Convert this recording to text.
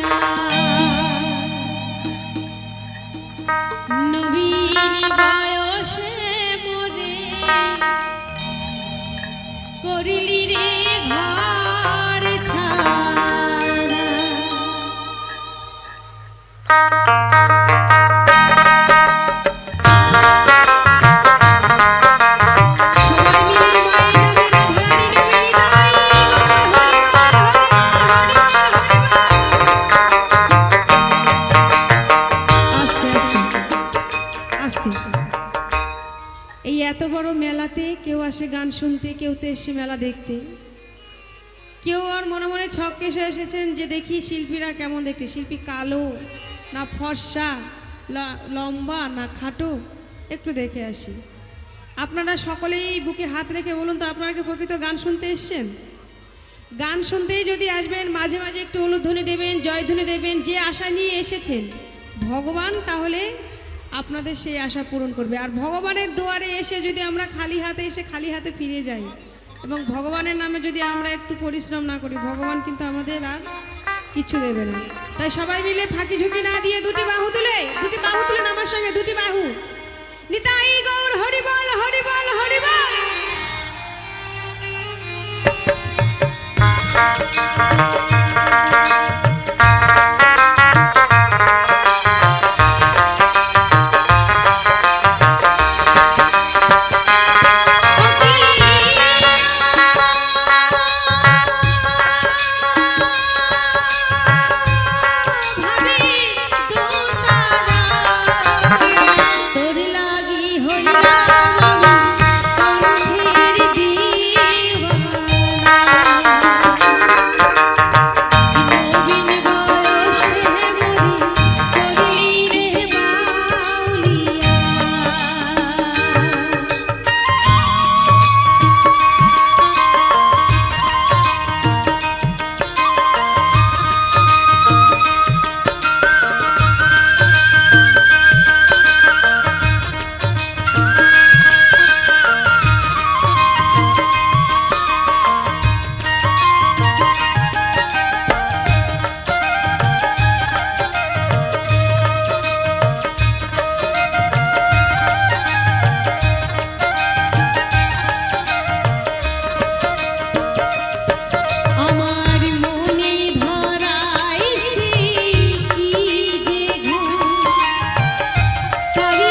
Maria. গান শুনতে, কেউ তো এসছে মেলা দেখতে। কেউ আর মনে মনে ছক এসে এসেছেন যে দেখি শিল্পীরা কেমন দেখতে। শিল্পী কালো না ফর্সা লম্বা না খাটো? একটু দেখে আসি। আপনারা সকলেই বুকে হাত রেখে বলুন তো, আপনারা কি প্রকৃত গান শুনতে এসছেন? গান শুনতেই যদি আসবেন, মাঝে মাঝে একটু উলুধ্বনি দেবেন, জয়ধ্বনি দেবেন, যে আশা নিয়ে এসেছেন, ভগবান তাহলে আপনাদের সেই আশা পূরণ করবে। আর ভগবানের দুয়ারে এসে যদি আমরা খালি হাতে এসে খালি হাতে ফিরে যাই, এবং ভগবানের নামে যদি আমরা একটু পরিশ্রম না করি, ভগবান কিন্তু আমাদের আর কিছু দেবে না। তাই সবাই মিলে ফাঁকি ঝুঁকি না দিয়ে দুটি বাহু তুলে, দুটি বাহু তুলেন আমার সঙ্গে দুটি বাহু। নিতাই গৌর হরিবল হরিবল হরিবল ভাবি Tell